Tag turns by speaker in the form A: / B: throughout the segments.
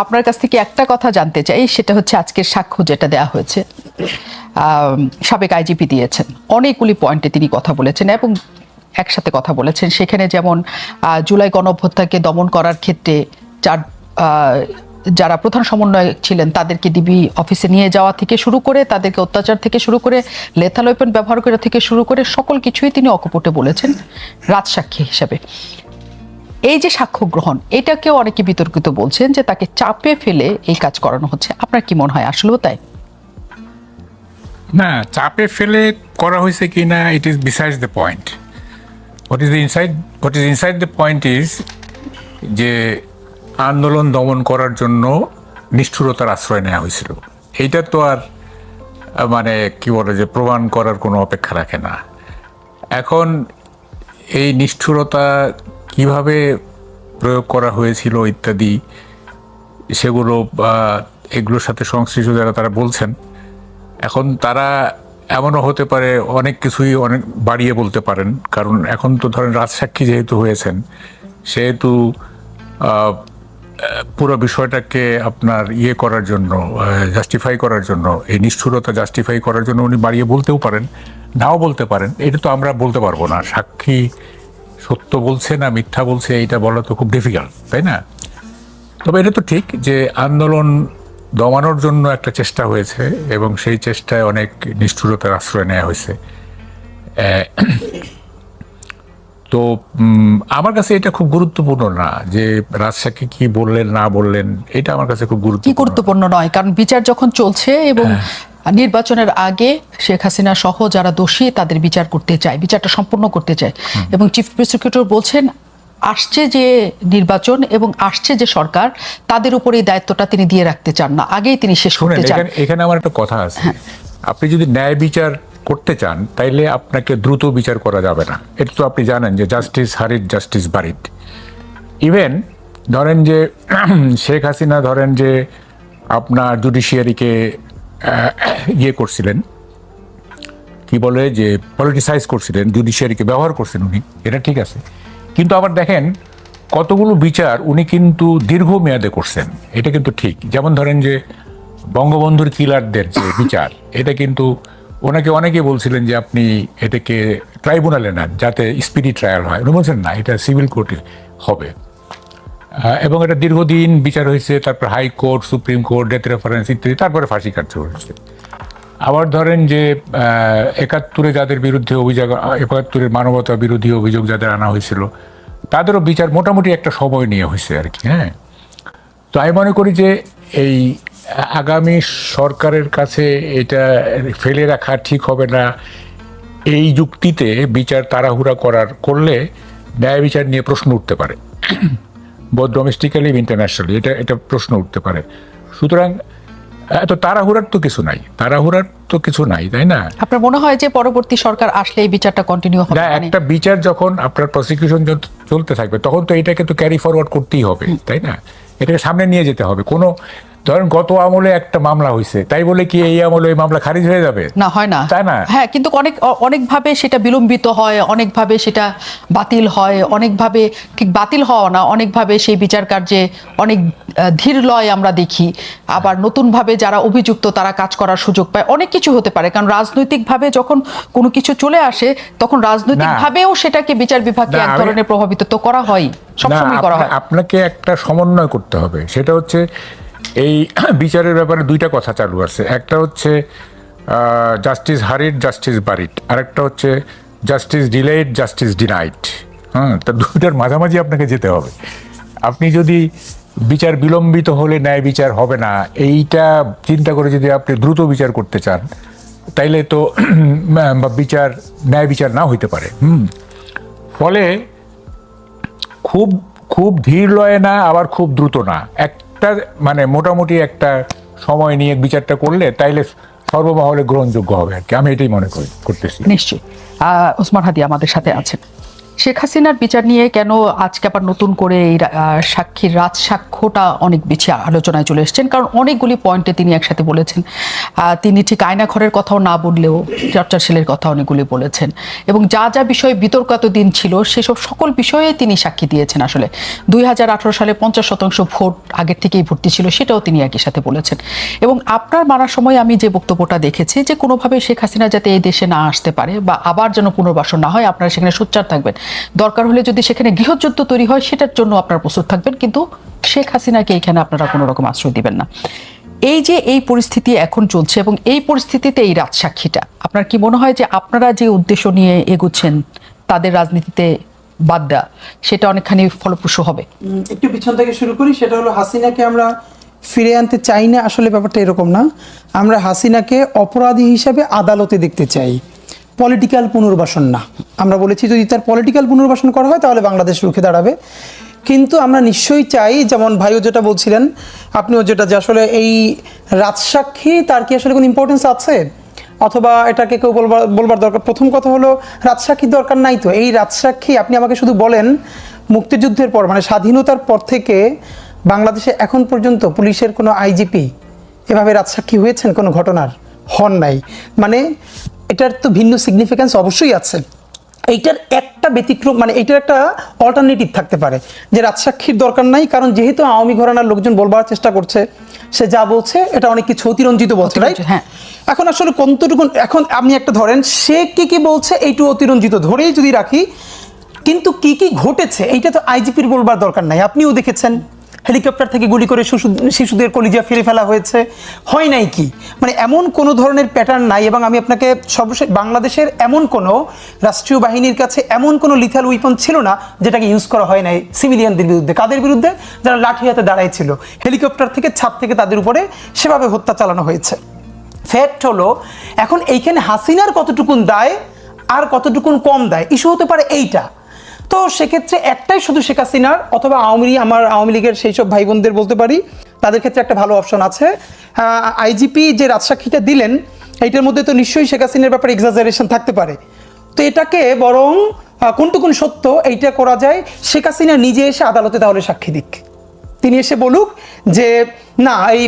A: আপনার কাছ থেকে একটা কথা জানতে চাই, সেটা হচ্ছে আজকের সাক্ষ্য যেটা দেয়া হয়েছে। সাবেক আইজিপি দিয়েছেন। অনেকগুলি পয়েন্টে তিনি কথা বলেছেন এবং একসাথে কথা বলেছেন। সেখানে যেমন জুলাই গণঅভ্যুত্থানকে দমন করার ক্ষেত্রে চার যারা প্রধান সমন্বয়ক ছিলেন তাদেরকে ডিবি অফিসে নিয়ে যাওয়া থেকে শুরু করে, তাদেরকে অত্যাচার থেকে শুরু করে লেথাল ওয়েপন ব্যবহার করা থেকে শুরু করে সকল কিছুই তিনি অকপটে বলেছেন, রাজসাক্ষী হিসেবে। এই যে সাক্ষ্য গ্রহণ, এটাকেও অনেকে বিতর্কিত বলছেন যে তাকে চাপে ফেলে এই কাজ করানো হচ্ছে। আপনার কি মনে হয়, আসলেও তাই?
B: না, চাপে ফেলে করা হয়েছে কি না it is beside the point what is the inside what is inside the point is যে আন্দোলন দমন করার জন্য নিষ্ঠুরতার আশ্রয় নেওয়া হয়েছিল। এইটা তো আর মানে কি বলে যে প্রমাণ করার কোনো অপেক্ষা রাখে না। এখন এই নিষ্ঠুরতা কীভাবে প্রয়োগ করা হয়েছিল ইত্যাদি, সেগুলো এগুলোর সাথে সংশ্লিষ্ট যারা তারা বলছেন, এখন তারা এমনও হতে পারে অনেক কিছুই অনেক বাড়িয়ে বলতে পারেন। কারণ এখন তো ধরেন রাজসাক্ষী যেহেতু হয়েছেন, সেহেতু পুরো বিষয়টাকে আপনার ইয়ে করার জন্য জাস্টিফাই করার জন্য, এই নিষ্ঠুরতা জাস্টিফাই করার জন্য উনি বাড়িয়ে বলতেও পারেন, নাও বলতে পারেন, এটা তো আমরা বলতে পারব না। সাক্ষী সত্য বলছে না মিথ্যা বলছে এইটা বলা তো খুব ডিফিকাল্ট তাই না? তবে এটা তো ঠিক যে আন্দোলন দমানোর জন্য একটা চেষ্টা হয়েছে এবং সেই চেষ্টায় অনেক নিষ্ঠুরতার আশ্রয় নেওয়া হয়েছে। তো আমার কাছে এটা খুব গুরুত্বপূর্ণ না যে রাজশাহী কি বললেন না বললেন এটা আমার কাছে খুব গুরুত্বপূর্ণ।
A: গুরুত্বপূর্ণ নয় কারণ বিচার যখন চলছে এবং নির্বাচনের আগে শেখ হাসিনা সহ যারা দোষী তাদের বিচার করতে চায় বিচারটা সম্পূর্ণ করতে চায়। এবং চিফ প্রসিকিউটর বলছেন আসছে যে নির্বাচন এবং আসছে যে সরকার তাদের উপর এই দায়িত্বটা তিনি দিয়ে রাখতে চান না। আগেই তিনি শেষ করতে চান।
B: এখানে আমার একটা কথা আছে। আপনি যদি ন্যায় বিচার করতে চান তাইলে আপনাকে দ্রুত বিচার করা যাবে না। এটা তো আপনি জানেন যে justice hurried justice buried. Even ধরেন যে শেখ হাসিনা ধরেন যে আপনার জুডিশিয়ারিকে ইয়ে করছিলেন। কি বলে যে পলিটিসাইজ করছিলেন জুডিশিয়ারিকে ব্যবহার করছেন উনি। এটা ঠিক আছে। কিন্তু আবার দেখেন, কতগুলো বিচার উনি কিন্তু দীর্ঘমেয়াদে করছেন। এটা কিন্তু ঠিক। যেমন ধরেন যে বঙ্গবন্ধুর কিলারদের যে বিচার, এটা কিন্তু ওনাকে অনেকে বলছিলেন যে আপনি এটাকে ট্রাইব্যুনালে নেন, যাতে স্পিডি ট্রায়াল হয়। উনি বলছেন, না, এটা সিভিল কোর্টে হবে। এবং এটা দীর্ঘদিন বিচার হয়েছে, তারপর high court supreme court, death reference ইত্যাদি, তারপরে ফাঁসি কার্য হয়েছে। আবার ধরেন যে একাত্তরে যাদের বিরুদ্ধে অভিযোগ, একাত্তরের মানবতা বিরোধী অভিযোগ যাদের আনা হয়েছিল, তাদেরও বিচার মোটামুটি একটা সময় নিয়ে হয়েছে আর কি হ্যাঁ? তো আমি মনে করি যে এই আগামী সরকারের কাছে এটা ফেলে রাখা ঠিক হবে না। এই যুক্তিতে বিচার তাড়াহুড়া করার, করলে ন্যায় বিচার নিয়ে প্রশ্ন উঠতে পারে। বোধ ডোমেস্টিক্যালি ইন্টারন্যাশনালি এটা এটা প্রশ্ন উঠতে পারে। সুতরাং এত তাড়াহুড়ার তো কিছু নাই। তাড়াহুড়ার তো কিছু নাই তাই না?
A: আপনার মনে হয় যে পরবর্তী সরকার আসলে এই বিচারটা কন্টিনিউ হবে?
B: না
A: মানে-
B: একটা বিচার যখন আপনার প্রসিকিউশন চলতে থাকবে তখন তো এটাকে তো ক্যারি ফরওয়ার্ড করতেই হবে তাই না? এটাকে সামনে নিয়ে যেতে হবে। কোনো ধরেন গত আমলে একটা মামলা হয়েছে তাই বলে কি এই আমলে এই মামলা খারিজ হয়ে যাবে?
A: না হয় না।
B: তাই না?
A: হ্যাঁ কিন্তু অনেক অনেকভাবে সেটা বিলম্বিত হয় অনেকভাবে সেটা বাতিল হয় অনেকভাবে ঠিক বাতিল হওয়া না অনেকভাবে সেই বিচার কার্যে অনেক ধীর লয় আমরা দেখি। আবার নতুনভাবে যারা অভিযুক্ত তারা কাজ করার সুযোগ পায়। অনেক কিছু হতে পারে কারণ রাজনৈতিকভাবে যখন কোনো কিছু চলে আসে তখন রাজনৈতিকভাবেও সেটাকে বিচার বিভাগকে এক ধরনের প্রভাবিত তো করা হয় সবসময় করা হয়।
B: আপনাকে একটা সমন্বয় করতে হবে। সেটা হচ্ছে এই বিচারের ব্যাপারে দুইটা কথা চালু আছে। একটা হচ্ছে জাস্টিস হারিট জাস্টিস বারিট আরেকটা হচ্ছে জাস্টিস ডিলেড জাস্টিস ডিনাইট হ্যাঁ তা দুইটার মাঝামাঝি আপনাকে যেতে হবে। আপনি যদি বিচার বিলম্বিত হলে ন্যায় বিচার হবে না, এইটা চিন্তা করে যদি আপনি দ্রুত বিচার করতে চান, তাইলে তো বিচার, ন্যায় বিচার না হইতে পারে। হুম, ফলে খুব খুব ধীর লয় না, আবার খুব দ্রুত না। একটা মানে মোটামুটি একটা সময় নিয়ে বিচারটা করলে তাইলে সর্বমহলে গ্রহণযোগ্য হবে আর কি। আমি এটাই মনে করি, করতেছি।
A: নিশ্চয়ই। ওসমান হাদি আমাদের সাথে আছেন। শেখ হাসিনার বিচার নিয়ে কেন আজকে আবার নতুন করে এই সাক্ষীর রাজ সাক্ষ্যটা অনেক বেশি আলোচনায় চলে এসেছেন? কারণ অনেকগুলি পয়েন্টে তিনি একসাথে বলেছেন। তিনি ঠিক আয়নাঘরের কথাও না বললেও চর্চার চর্চাশীলের কথা অনেকগুলি বলেছেন। এবং যা যা বিষয়ে বিতর্ক দিন ছিল, সেসব সকল বিষয়ে তিনি সাক্ষী দিয়েছেন আসলে। দুই হাজার আঠারো সালে পঞ্চাশ শতাংশ ভোট আগের থেকেই ভর্তি ছিল, সেটাও তিনি একই সাথে বলেছেন। এবং আপনার মারার সময় আমি যে বক্তব্যটা দেখেছি যে কোনোভাবে শেখ হাসিনা যাতে এই দেশে না আসতে পারে বা আবার যেন পুনর্বাসন না হয়, আপনারা সেখানে সোচ্চার থাকবেন। দরকার হলে যদি সেখানে গৃহযুদ্ধ তৈরি হয়, সেটার জন্য আপনারা প্রস্তুত থাকবেন। কিন্তু শেখ হাসিনাকে এখানে আপনারা কোনো রকম আশ্রয় দিবেন না। এই যে এই পরিস্থিতি এখন চলছে এবং এই পরিস্থিতিতে এই রাজসাক্ষীটা, আপনার কি মনে হয় যে আপনারা যে উদ্দেশ্য নিয়ে এগুচ্ছেন, তাদের রাজনীতিতে বাদ দেওয়া, সেটা অনেকখানি ফলপ্রসূ হবে?
C: একটু পিছন থেকে শুরু করি, সেটা হলো হাসিনাকে আমরা ফিরে আনতে চাই না, আসলে ব্যাপারটা এরকম না। আমরা হাসিনাকে অপরাধী হিসাবে আদালতে দেখতে চাই। পলিটিক্যাল পুনর্বাসন না। আমরা বলেছি যদি তার পলিটিক্যাল পুনর্বাসন করা হয়, তাহলে বাংলাদেশ রুখে দাঁড়াবে। কিন্তু আমরা নিশ্চয়ই চাই, যেমন ভাইও যেটা বলছিলেন, আপনিও যেটা যে আসলে এই রাজসাক্ষী, তার কি আসলে কোনো ইম্পর্টেন্স আছে? অথবা এটাকে কেউ বলবার বলবার দরকার? প্রথম কথা হলো, রাজসাক্ষীর দরকার নাই তো। এই রাজসাক্ষী, আপনি আমাকে শুধু বলেন, মুক্তিযুদ্ধের পর মানে স্বাধীনতার পর থেকে বাংলাদেশে এখন পর্যন্ত পুলিশের কোনো আইজিপি এভাবে রাজসাক্ষী হয়েছেন? কোনো ঘটনার হন নাই। মানে এটার তো ভিন্ন সিগনিফিক্যান্স অবশ্যই আছে। এইটার একটা ব্যতিক্রম মানে এইটার একটা অল্টারনেটিভ থাকতে পারে যে রাজসাক্ষীর দরকার নাই কারণ যেহেতু আওয়ামী ঘরানার লোকজন বলবার চেষ্টা করছে সে যা বলছে এটা অনেক কিছু অতিরঞ্জিত বলছে রাইট
A: হ্যাঁ।
C: এখন আসলে কতটুকু এখন আপনি একটা ধরেন সে কি কি বলছে এইটু অতিরঞ্জিত ধরেই যদি রাখি কিন্তু কি কি ঘটেছে এইটা তো আইজিপির বলবার দরকার নাই আপনিও দেখেছেন। হেলিকপ্টার থেকে গুলি করে শিশু শিশুদের কলিজা ফিরে ফেলা হয়েছে। হয় নাই কি? মানে এমন কোনো ধরনের প্যাটার্ন নাই এবং আমি আপনাকে সর্বশেষ বাংলাদেশের এমন কোনো রাষ্ট্রীয় বাহিনীর কাছে এমন কোনো লিথাল উইপন ছিল না যেটাকে ইউজ করা হয় নাই সিভিলিয়ানদের বিরুদ্ধে। কাদের বিরুদ্ধে? যারা লাঠি হাতে দাঁড়াইছিল। হেলিকপ্টার থেকে ছাদ থেকে তাদের উপরে সেভাবে হত্যা চালানো হয়েছে। ফ্যাক্ট হলো, এখন এইখানে হাসিনার কতটুকুন দায় আর কতটুকুন কম দায়? ইস্যু হতে পারে এইটা। তো সেক্ষেত্রে একটাই শুধু শেখ হাসিনার, অথবা আওয়ামী লীগ আমার আওয়ামী লীগের সেই সব ভাই বোনদের বলতে পারি, তাদের ক্ষেত্রে একটা ভালো অপশন আছে। আইজিপি যে রাজসাক্ষীটা দিলেন, এইটার মধ্যে তো নিশ্চয়ই শেখ হাসিনার ব্যাপারে এক্সাজারেশন থাকতে পারে। তো এটাকে বরং কোনটুকুন সত্য, এইটা করা যায়, শেখ হাসিনা নিজে এসে আদালতে তাহলে সাক্ষী দিক। তিনি এসে বলুক যে, না, এই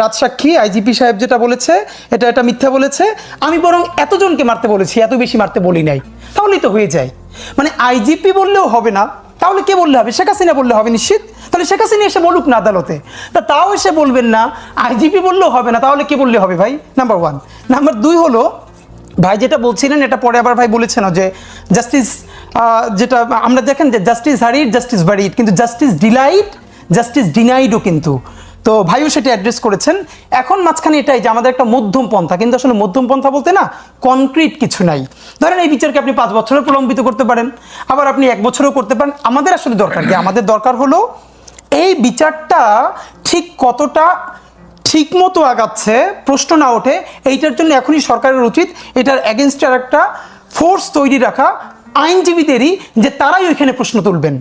C: রাজসাক্ষী, আইজিপি সাহেব যেটা বলেছে, এটা এটা মিথ্যা বলেছে। আমি বরং এতজনকে মারতে বলেছি, এত বেশি মারতে বলি নাই। তাহলেই তো হয়ে যায়। মানে আইজিপি বললেও হবে না, তাহলে কে বললে হবে? শেখ হাসিনা বললে হবে নিশ্চিত? তাহলে শেখ হাসিনা এসে বলুক না আদালতে। তা তাও এসে বলবেন না, আইজিপি বললেও হবে না, তাহলে কে বললে হবে ভাই? নাম্বার ওয়ান নাম্বার দুই হলো, ভাই যেটা বলছিলেন, এটা পরে আবার ভাই বলেছেন যে, জাস্টিস যেটা আমরা দেখেন যে, জাস্টিস হারিট জাস্টিস বারিড কিন্তু জাস্টিস ডিলাইট জাস্টিস ডিনাইডও কিন্তু। তো ভাইও সেটি অ্যাড্রেস করেছেন। এখন মাঝখানে এটাই যে আমাদের একটা মধ্যম পন্থা, কিন্তু আসলে মধ্যম পন্থা বলতে না কনক্রিট কিছু নাই। ধরেন এই বিচারকে আপনি পাঁচ বছরও প্রলম্বিত করতে পারেন, আবার আপনি এক বছরও করতে পারেন। আমাদের আসলে দরকার কি? আমাদের দরকার হলো এই বিচারটা ঠিক কতটা ঠিক মতো আগাচ্ছে, প্রশ্ন না ওঠে, এইটার জন্য এখনই সরকারের উচিত এটার অ্যাগেনস্টে আর একটা ফোর্স তৈরি রাখা। আইনজীবীদেরই যে তারাই ওইখানে প্রশ্ন তুলবেন।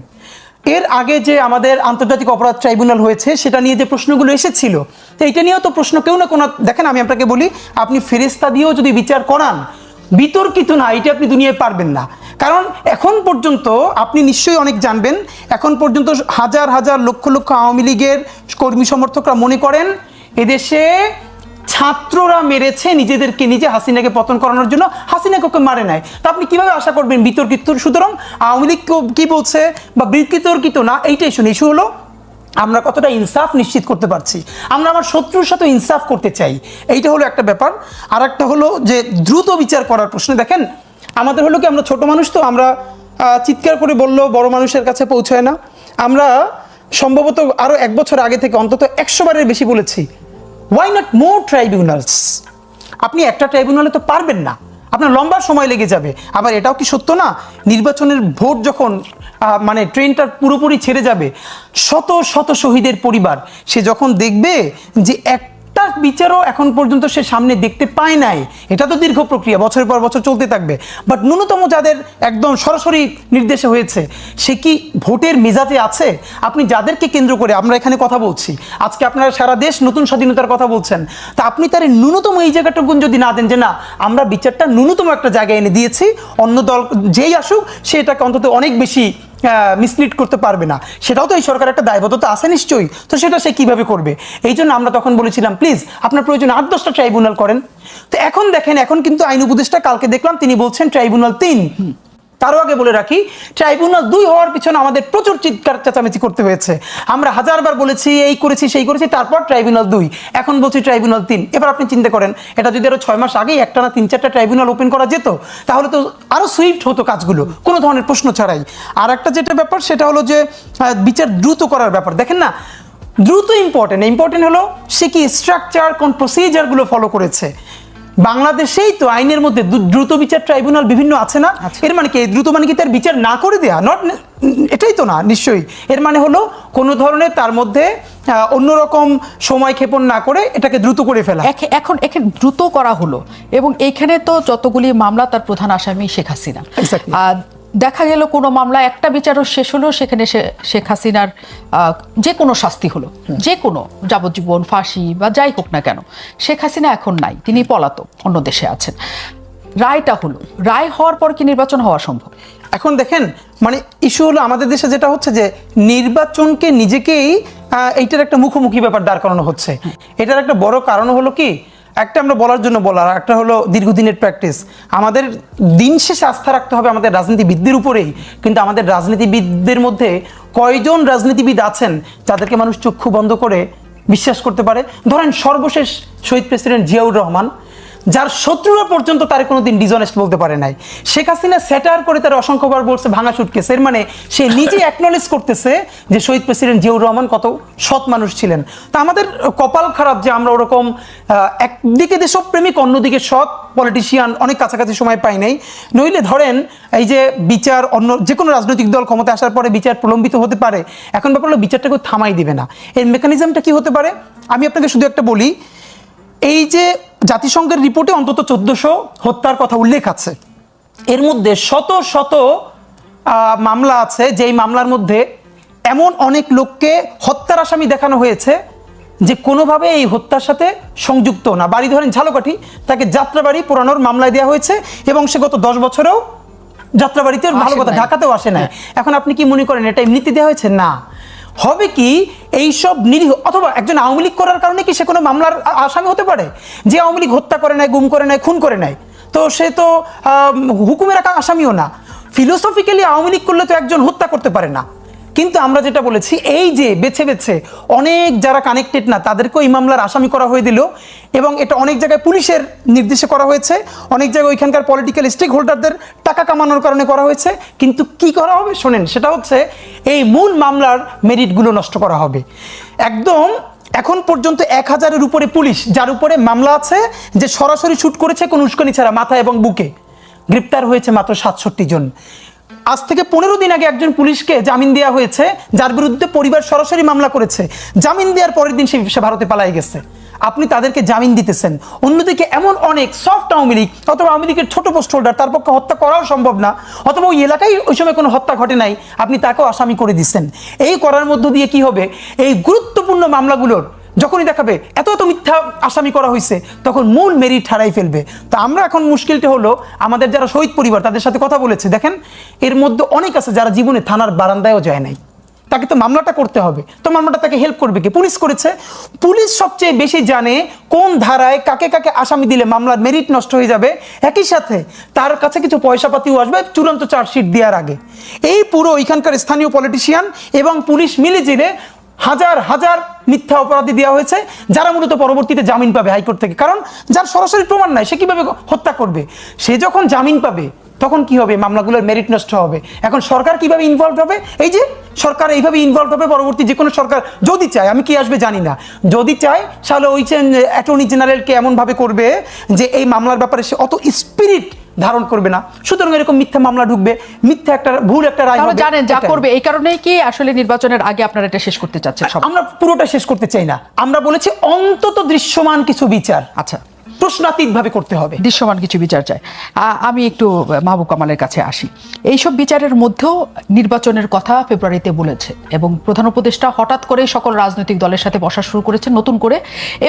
C: এর আগে যে আমাদের আন্তর্জাতিক অপরাধ ট্রাইব্যুনাল হয়েছে, সেটা নিয়ে যে প্রশ্নগুলো এসেছিল, তো এটা নিয়েও তো প্রশ্ন কেউ না কোনো, দেখেন আমি আপনাকে বলি, আপনি ফেরেস্তা দিয়েও যদি বিচার করান, বিতর্কিত না, এটা আপনি দুনিয়ায় পারবেন না। কারণ এখন পর্যন্ত আপনি নিশ্চয়ই অনেক জানবেন, এখন পর্যন্ত হাজার হাজার লক্ষ লক্ষ আওয়ামী লীগের কর্মী সমর্থকরা মনে করেন, এদেশে ছাত্ররা মেরেছে নিজেদেরকে, নিজে হাসিনাকে পতন করানোর জন্য। হাসিনাকে ওকে মারে নাই। তা আপনি কীভাবে আশা করবেন বিতর্কিত? সুতরাং আওয়ামী লীগ কি বলছে বা বিতর্কিত? না, এইটাই শুনে। ইস্যু হলো, আমরা কতটা ইনসাফ নিশ্চিত করতে পারছি। আমরা আমার শত্রুর সাথে ইনসাফ করতে চাই। এইটা হলো একটা ব্যাপার। আর একটা হলো যে দ্রুত বিচার করার প্রশ্নে দেখেন, আমাদের হলো কি, আমরা ছোট মানুষ তো, আমরা চিৎকার করে বললেও বড় মানুষের কাছে পৌঁছায় না। আমরা সম্ভবত আরও এক বছর আগে থেকে অন্তত একশো বারের বেশি বলেছি ওয়াই নট মোর ট্রাইব্যুনালস আপনি একটা ট্রাইব্যুনালে তো পারবেন না। আপনার লম্বা সময় লেগে যাবে। আবার এটাও কি সত্য না? নির্বাচনের ভোট যখন মানে ট্রেনটা পুরোপুরি ছেড়ে যাবে, শত শত শহীদের পরিবার, সে যখন দেখবে যে এক তার বিচারও এখন পর্যন্ত সে সামনে দেখতে পায় নাই। এটা তো দীর্ঘ প্রক্রিয়া, বছরের পর বছর চলতে থাকবে। বাট ন্যূনতম যাদের একদম সরাসরি নির্দেশে হয়েছে, সে কি ভোটের মেজাজে আছে? আপনি যাদেরকে কেন্দ্র করে আমরা এখানে কথা বলছি, আজকে আপনারা সারা দেশ নতুন স্বাধীনতার কথা বলছেন, তা আপনি তার ন্যূনতম এই জায়গাটুকুন যদি না দেন যে না, আমরা বিচারটা ন্যূনতম একটা জায়গায় এনে দিয়েছি, অন্য দল যেই আসুক, সে এটাকে অন্তত অনেক বেশি মিসলিড করতে পারবে না। সেটাও তো এই সরকারের একটা দায়বদ্ধতা আছে নিশ্চয়ই। তো সেটা সে কীভাবে করবে? এই জন্য আমরা তখন বলেছিলাম প্লিজ আপনার প্রয়োজন আট, দশটা ট্রাইব্যুনাল করেন। তো এখন দেখেন, এখন কিন্তু আইন উপদেষ্টা কালকে দেখলাম, তিনি বলছেন ট্রাইব্যুনাল তিন। তারও আগে বলে রাখি, ট্রাইব্যুনাল দুই হওয়ার পিছনে আমাদের প্রচুর চিৎকার, চেঁচামেচি করতে হয়েছে। আমরা হাজারবার বলেছি, এই করেছি, সেই করেছি, তারপর ট্রাইব্যুনাল দুই। এখন বলছি ট্রাইব্যুনাল তিন। এবার আপনি চিন্তা করেন, এটা যদি আরও ছয় মাস আগেই একটা না তিন, চারটা ট্রাইব্যুনাল ওপেন করা যেত, তাহলে তো আরও সুইফট হতো কাজগুলো, কোনো ধরনের প্রশ্ন ছাড়াই। আর একটা যেটা ব্যাপার, সেটা হলো যে বিচার দ্রুত করার ব্যাপার। দেখেন না, দ্রুত ইম্পর্টেন্ট ইম্পর্টেন্ট হলো সে কি স্ট্রাকচার কোন প্রসিজারগুলো ফলো করেছে। বাংলাদেশেই তো আইনের মধ্যে দ্রুত বিচার ট্রাইব্যুনাল বিভিন্ন আছে না? এর মানে কি দ্রুত মানে কি তার বিচার না করে দেয়া? নট এটাই তো না নিশ্চয়ই। এর মানে হলো কোনো ধরনের তার মধ্যে অন্যরকম সময় ক্ষেপণ না করে এটাকে দ্রুত করে ফেলা।
A: এখ- এখন এখানে দ্রুত করা হলো। এবং এইখানে তো যতগুলি মামলা তার প্রধান আসামি শেখ হাসিনা। আর দেখা গেল কোনো মামলা একটা বিচারও শেষ হলো, সেখানে শেখ হাসিনার যে কোনো শাস্তি হলো। যে কোনো যাবজ্জীবন, ফাঁসি বা যাই হোক না কেন, শেখ হাসিনা এখন নাই, তিনি পলাতক, অন্য দেশে আছেন। রায়টা হলো। রায় হওয়ার পর কি নির্বাচন হওয়া সম্ভব?
C: এখন দেখেন মানে ইস্যু হলো আমাদের দেশে যেটা হচ্ছে যে, নির্বাচনকে নিজেকেই এইটার একটা মুখোমুখি ব্যাপার দাঁড় করানো হচ্ছে। এটার একটা বড় কারণ হলো কি একটা আমরা বলার জন্য বলার, একটা হলো দীর্ঘদিনের প্র্যাকটিস আমাদের দিন শেষে আস্থা রাখতে হবে আমাদের রাজনীতিবিদদের উপরেই, কিন্তু আমাদের রাজনীতিবিদদের মধ্যে কয়জন রাজনীতিবিদ আছেন যাদেরকে মানুষ চক্ষু বন্ধ করে বিশ্বাস করতে পারে? ধরেন সর্বশেষ শহীদ প্রেসিডেন্ট জিয়াউর রহমান যার শত্রুরা পর্যন্ত তার কোনোদিন ডিজনেস্ট বলতে পারে নাই। শেখ হাসিনা স্যাটার করে তার অসংখ্যবার বলছে, ভাঙা সুটকেস। এর মানে সে নিজে অ্যাকনোলেজ করতেছে যে শহীদ প্রেসিডেন্ট জিয়াউর রহমান কত সৎ মানুষ ছিলেন। তা আমাদের কপাল খারাপ যে আমরা ওরকম একদিকে দেশপ্রেমিক অন্যদিকে সৎ পলিটিশিয়ান অনেক কাছাকাছি সময় পাই নাই। নইলে ধরেন এই যে বিচার অন্য যে কোনো রাজনৈতিক দল ক্ষমতা আসার পরে বিচার প্রলম্বিত হতে পারে। এখন ব্যাপার হলো বিচারটাকে থামাই দিবে না। এর মেকানিজমটা কি হতে পারে? আমি আপনাকে শুধু একটা বলি এই যে জাতিসংঘের রিপোর্টে অন্তত চোদ্দশো হত্যার কথা উল্লেখ আছে এর মধ্যে শত শত মামলা আছে যেই মামলার মধ্যে এমন অনেক লোককে হত্যার আসামি দেখানো হয়েছে যে কোনোভাবে এই হত্যার সাথে সংযুক্ত না। বাড়ি ধরেন ঝালকাঠি তাকে যাত্রাবাড়ি পোড়ানোর মামলায় দেওয়া হয়েছে এবং সে গত দশ বছরেও যাত্রাবাড়িতে ভালো কথা ঢাকাতেও আসে নাই। এখন আপনি কি মনে করেন এটা এমনিতে দেওয়া হয়েছে? না। হবে কি এইসব নিরীহ অথবা একজন আওয়ামী লীগ করার কারণে কি সে কোনো মামলার আসামি হতে পারে? যে আওয়ামী লীগ হত্যা করে নেয় গুম করে নেয় খুন করে নেয় তো সে তো হুকুমের আসামিও না। ফিলোসফিক্যালি আওয়ামী লীগ করলে তো একজন হত্যা করতে পারে না। কিন্তু আমরা যেটা বলেছি, এই যে বেছে বেছে অনেক যারা কানেক্টেড না, তাদেরকেও এই মামলার আসামি করা হয়ে দিল এবং এটা অনেক জায়গায় পুলিশের নির্দেশে করা হয়েছে। অনেক জায়গায় ওইখানকার পলিটিক্যাল স্টেক হোল্ডারদের টাকা কামানোর কারণে করা হয়েছে। কিন্তু কি করা হবে শোনেন, সেটা হচ্ছে এই মূল মামলার মেরিটগুলো নষ্ট করা হবে। একদম এখন পর্যন্ত এক হাজারের উপরে পুলিশ, যার উপরে মামলা আছে, যে সরাসরি শ্যুট করেছে কোনো উস্কানি ছাড়া মাথা এবং বুকে, গ্রেপ্তার হয়েছে মাত্র সাতষট্টি জন। আজ থেকে পনেরো দিন আগে একজন পুলিশকে জামিন দেওয়া হয়েছে, যার বিরুদ্ধে পরিবার সরাসরি মামলা করেছে। জামিন দেওয়ার পরের দিন সে ভারতে পালাই গেছে। আপনি তাদেরকে জামিন দিতেছেন। অন্যদিকে এমন অনেক সফট আওয়ামী লীগ অথবা আওয়ামী লীগের ছোট পোস্ট হোল্ডার তার পক্ষে হত্যা করাও সম্ভব না, অথবা ওই এলাকায় ওই সময় কোনো হত্যা ঘটে নাই, আপনি তাকেও আসামি করে দিচ্ছেন। এই করার মধ্য দিয়ে কি হবে? এই গুরুত্বপূর্ণ মামলাগুলোর যখনই দেখাবে, এত এত মিথ্যা আসামি করা হয়েছে তখন মূল মেরিট হারাই ফেলবে। তো আমরা এখন মুশকিলটা হলো, আমাদের যারা শহীদ পরিবার, তাদের সাথে কথা বলেছে। দেখেন, এর মধ্যে অনেক আছে যারা জীবনে থানার বারান্দায়ও যায় নাই। তাকে তো মামলাটা করতে হবে। তো মামলাটা তাকে হেল্প করবে কি? পুলিশ করেছে। পুলিশ সবচেয়ে বেশি জানে কোন ধারায় কাকে কাকে আসামি দিলে মামলার মেরিট নষ্ট হয়ে যাবে। একই সাথে তার কাছে কিছু পয়সা পাতিও আসবে চূড়ান্ত চার্জশিট দেওয়ার আগে। এই পুরো ওইখানকার স্থানীয় পলিটিশিয়ান এবং পুলিশ মিলে জিলে হাজার হাজার মিথ্যা অপরাধী দেওয়া হয়েছে, যারা মূলত পরবর্তীতে জামিন পাবে হাইকোর্ট থেকে। কারণ যার সরাসরি প্রমাণ নাই, সে কীভাবে হত্যা করবে? সে যখন জামিন পাবে তখন কি হবে? মামলাগুলোর মেরিট নষ্ট হবে। এখন সরকার কীভাবে ইনভলভ হবে? এই যে সরকার এইভাবে ইনভলভ হবে পরবর্তী যে কোনো সরকার যদি চায় আমি কি আসবে জানি না। যদি চায় তাহলে ওই অ্যাটর্নি জেনারেলকে এমনভাবে করবে যে এই মামলার ব্যাপারে সে অত স্পিরিট ধারণ করবে না। সুতরাং এরকম মিথ্যা মামলা ঢুকবে মিথ্যা একটা ভুল একটা রায় হবে।
A: জানেন যা করবে এই কারণেই কি আসলে নির্বাচনের আগে আপনারা এটা শেষ করতে চাচ্ছেন
C: আমরা পুরোটা শেষ করতে চাই না। আমরা বলেছি অন্তত দৃশ্যমান কিছু বিচার।
A: আচ্ছা।
C: প্রশ্নাতীত ভাবে করতে হবে।
A: দৃশ্যমান কিছু বিচার চাই। আমি একটু মাহবুব কামালের কাছে আসি। এইসব বিচারের মধ্যেও নির্বাচনের কথা ফেব্রুয়ারিতে বলেছে এবং প্রধান উপদেষ্টা হঠাৎ করে সকল রাজনৈতিক দলের সাথে বসা শুরু করেছেন নতুন করে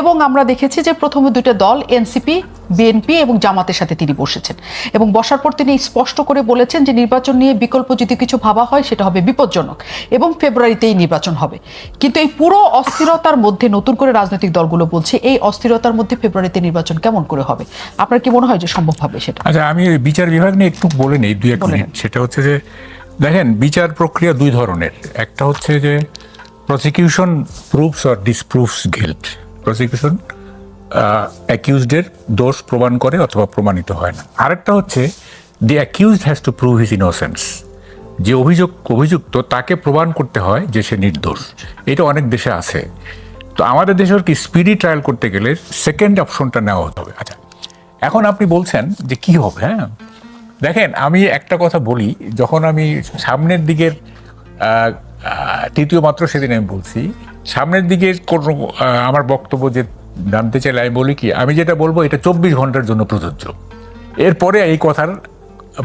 A: এবং আমরা দেখেছি যে প্রথমে দুটো দল, এনসিপি, বিএনপি এবং জামাতের সাথে তিনি বসেছেন। এবং বসার পর তিনি স্পষ্ট করে বলেছেন যে নির্বাচন নিয়ে বিকল্প যদি কিছু ভাবা হয়, সেটা হবে বিপজ্জনক এবং ফেব্রুয়ারিতেই নির্বাচন হবে। কিন্তু এই পুরো অস্থিরতার মধ্যে নতুন করে রাজনৈতিক দলগুলো বলছে, এই অস্থিরতার মধ্যে ফেব্রুয়ারিতে নির্বাচন কেমন করে হবে? আপনার কি মনে হয় যে সম্ভব হবে সেটা?
B: আচ্ছা আমি ওই বিচার বিভাগ নিয়ে একটু বলে নেই দুই এক মিনিট। সেটা হচ্ছে যে দেখেন বিচার প্রক্রিয়া দুই ধরনের। একটা হচ্ছে যে prosecution proves or disproves guilt prosecution অ্যাকিউজডের দোষ প্রমাণ করে অথবা প্রমাণিত হয় না। আরেকটা হচ্ছে the accused has to prove his innocence যে অভিযোগ অভিযুক্ত তাকে প্রমাণ করতে হয় যে সে নির্দোষ। এটা অনেক দেশে আছে। তো আমাদের দেশের কি স্পিডি ট্রায়াল করতে গেলে সেকেন্ড অপশনটা নেওয়া হতে হবে। আচ্ছা এখন আপনি বলছেন যে কি হবে হ্যাঁ? দেখেন আমি একটা কথা বলি যখন আমি সামনের দিকের তৃতীয় মাত্র সেদিন আমি বলছি সামনের দিকে কোনো আমার বক্তব্য যে জানতে চাইলে আমি বলি কি আমি যেটা বলব এটা চব্বিশ ঘণ্টার জন্য প্রযোজ্য। এরপরে এই কথার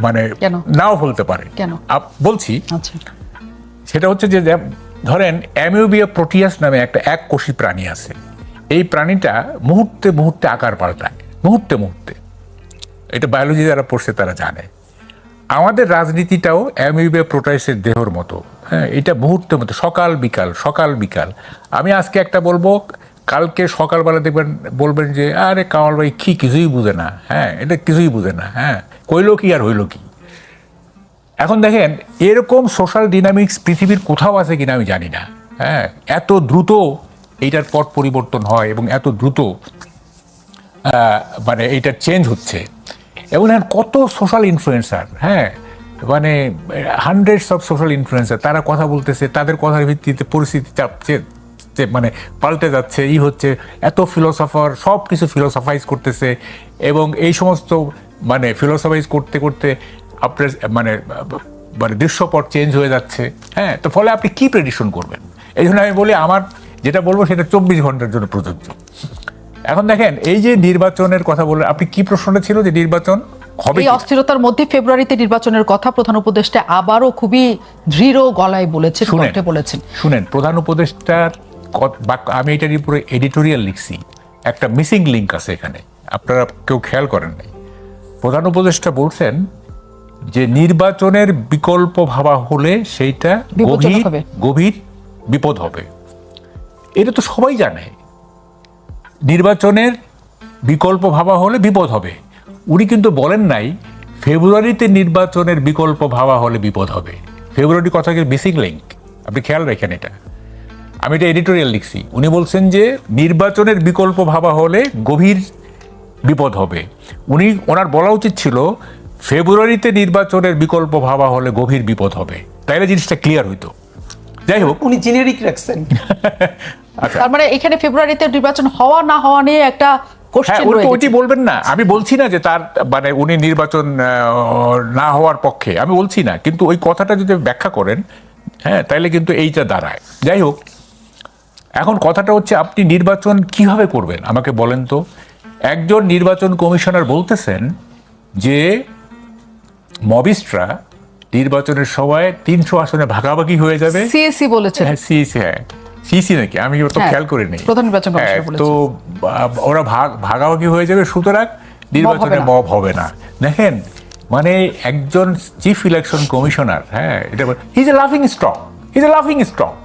B: মানে? নাও বলতে পারে। বলছি
A: আচ্ছা।
B: সেটা হচ্ছে যে ধরেন অ্যামিউবিয়া প্রোটিয়াস নামে একটা এক কোষী প্রাণী আছে। এই প্রাণীটা মুহূর্তে মুহূর্তে আকার পাল্টায়, মুহূর্তে মুহূর্তে। এটা বায়োলজি যারা পড়ছে, তারা জানে। আমাদের রাজনীতিটাও অ্যামিউবিয়া প্রোটাইসের দেহর মতো। হ্যাঁ এটা মুহূর্তের মতো, সকাল বিকাল সকাল বিকাল। আমি আজকে একটা বলব, কালকে সকালবেলা দেখবেন, বলবেন যে, আরে কামাল ভাই, কি কিছুই বুঝে না। হ্যাঁ এটা কিছুই বুঝে না। হ্যাঁ কইলো কি আর হইল কি? এখন দেখেন, এরকম সোশ্যাল ডিনামিক্স পৃথিবীর কোথাও আছে কিনা আমি জানি না। হ্যাঁ এত দ্রুত এইটার পট পরিবর্তন হয় এবং এত দ্রুত মানে এইটার চেঞ্জ হচ্ছে। এবং দেখেন, কত সোশ্যাল ইনফ্লুয়েন্সার হ্যাঁ মানে হান্ড্রেডস অফ সোশ্যাল ইনফ্লুয়েন্সার তারা কথা বলতেছে, তাদের কথার ভিত্তিতে পরিস্থিতি চাপছে মানে পাল্টে যাচ্ছে, ই হচ্ছে, এত ফিলোসফার সব কিছু ফিলোসফাইজ করতেছে এবং এই সমস্ত মানে ফিলোসফাইজ করতে করতে আপনার মানে মানে দৃশ্যপট চেঞ্জ হয়ে যাচ্ছে। হ্যাঁ তো ফলে আপনি কি প্রেডিশন করবেন? এই জন্য আমি বলি আমার যেটা বলব সেটা চব্বিশ ঘণ্টার জন্য প্রযোজ্য। এখন দেখেন এই যে নির্বাচনের কথা বললেন আপনি কি প্রশ্নটা ছিল যে নির্বাচন হবে
A: এই অস্থিরতার মধ্যে ফেব্রুয়ারিতে নির্বাচনের কথা প্রধান উপদেষ্টা আবারও খুবই দৃঢ় গলায় বলেছেন কণ্ঠে বলেছেন।
B: শুনেন প্রধান উপদেষ্টার আমি এটার উপরে এডিটোরিয়াল লিখছি। একটা মিসিং লিংক আছে এখানে। আপনারা কেউ খেয়াল করেন নাই। প্রধান উপদেষ্টা বলছেন যে নির্বাচনের বিকল্প ভাবা হলে সেইটা গভীর। গভীর বিপদ হবে। এটা তো সবাই জানে। নির্বাচনের বিকল্প ভাবা হলে বিপদ হবে। উনি কিন্তু বলেন নাই ফেব্রুয়ারিতে নির্বাচনের বিকল্প ভাবা হলে বিপদ হবে। ফেব্রুয়ারি কথাকে মিসিং লিঙ্ক আপনি খেয়াল রাখেন এটা। আমি এটা এডিটোরিয়াল লিখছি। উনি বলছেন যে নির্বাচনের বিকল্প ভাবা হলে গভীর বিপদ হবে। উনি ওনার বলা উচিত ছিল ফেব্রুয়ারিতে নির্বাচনের বিকল্প ভাবা হলে গভীর বিপদ হবে। তাইলে জিনিসটা ক্লিয়ার হইতো। যাই হোক।
C: উনি জেনেরিক রাখছেন।
B: আচ্ছা।
A: তার মানে এখানে ফেব্রুয়ারিতে নির্বাচন হওয়া না হওয়া নিয়ে একটা
B: হ্যাঁ ওইটি বলবেন না। আমি বলছি না যে তার মানে উনি নির্বাচন না হওয়ার পক্ষে। আমি বলছি না। কিন্তু ওই কথাটা যদি ব্যাখ্যা করেন হ্যাঁ তাইলে কিন্তু এইটা দাঁড়ায়। যাই হোক। এখন কথাটা হচ্ছে আপনি নির্বাচন কীভাবে করবেন? আমাকে বলেন তো। একজন নির্বাচন কমিশনার বলতেছেন যে মবিস্ট্রা নির্বাচনের সময় তিনশো আসনে ভাগাভাগি হয়ে যাবে।
A: সিএসি বলেছেন।
B: হ্যাঁ সিসি হ্যাঁ। সিসি নাকি? আমি তো
A: হ্যাঁ,
B: খেয়াল
A: প্রধান নির্বাচন কমিশনার
B: হ্যাঁ। তো ওরা ভাগ ভাগাভাগি হয়ে যাবে সুতরাং নির্বাচনে মব হবে না। দেখেন মানে একজন চিফ ইলেকশন কমিশনার হ্যাঁ এটা হিজ এ লাফিং স্টক হিজ এ লাফিং স্টক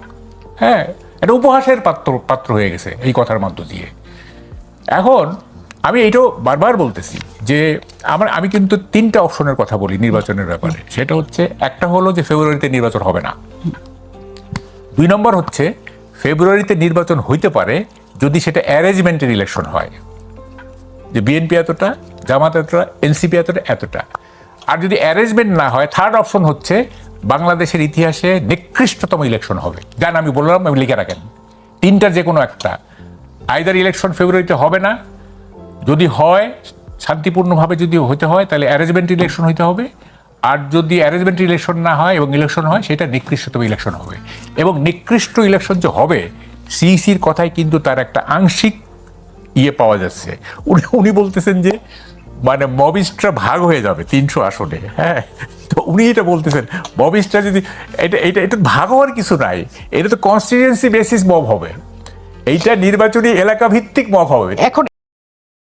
B: হ্যাঁ এটা উপহাসের পাত্র পাত্র হয়ে গেছে এই কথার মধ্য দিয়ে। এখন আমি এইটাও বারবার বলতেছি যে আমার, আমি কিন্তু তিনটা অপশনের কথা বলি নির্বাচনের ব্যাপারে। সেটা হচ্ছে, একটা হলো যে ফেব্রুয়ারিতে নির্বাচন হবে না। দুই নম্বর হচ্ছে, ফেব্রুয়ারিতে নির্বাচন হইতে পারে যদি সেটা অ্যারেঞ্জমেন্টের ইলেকশন হয়। যে বিএনপি এতটা, জামাত এতটা, এনসিপি এতটা এতটা। আর যদি অ্যারেঞ্জমেন্ট না হয়, থার্ড অপশন হচ্ছে, বাংলাদেশের ইতিহাসে নিকৃষ্টতম ইলেকশন হবে। যান আমি বললাম, আমি লিখে রাখেন। তিনটার যে কোনো একটা। আইদার ইলেকশন ফেব্রুয়ারিতে হবে না যদি হয়, শান্তিপূর্ণভাবে যদি হতে হয়, তাহলে অ্যারেঞ্জমেন্ট ইলেকশন হইতে হবে। আর যদি অ্যারেঞ্জমেন্ট ইলেকশন না হয় এবং ইলেকশন হয়, সেটা নিকৃষ্টতম ইলেকশন হবে। এবং নিকৃষ্ট ইলেকশন যে হবে সিইসির কথায় কিন্তু তার একটা আংশিক ইয়ে পাওয়া যাচ্ছে। উনি উনি বলতেছেন যে মানে মবিস্টরা ভাগ হয়ে যাবে তিনশো আসনে। হ্যাঁ তো উনি এটা বলতেছেন, মবিস্টরা যদি, এটা এটা এটা ভাগ হওয়ার কিছু নাই। এটা তো কনস্টিটিউয়েন্সি বেসিস মব হবে। এইটা নির্বাচনী এলাকা ভিত্তিক মব হবে।
A: এখন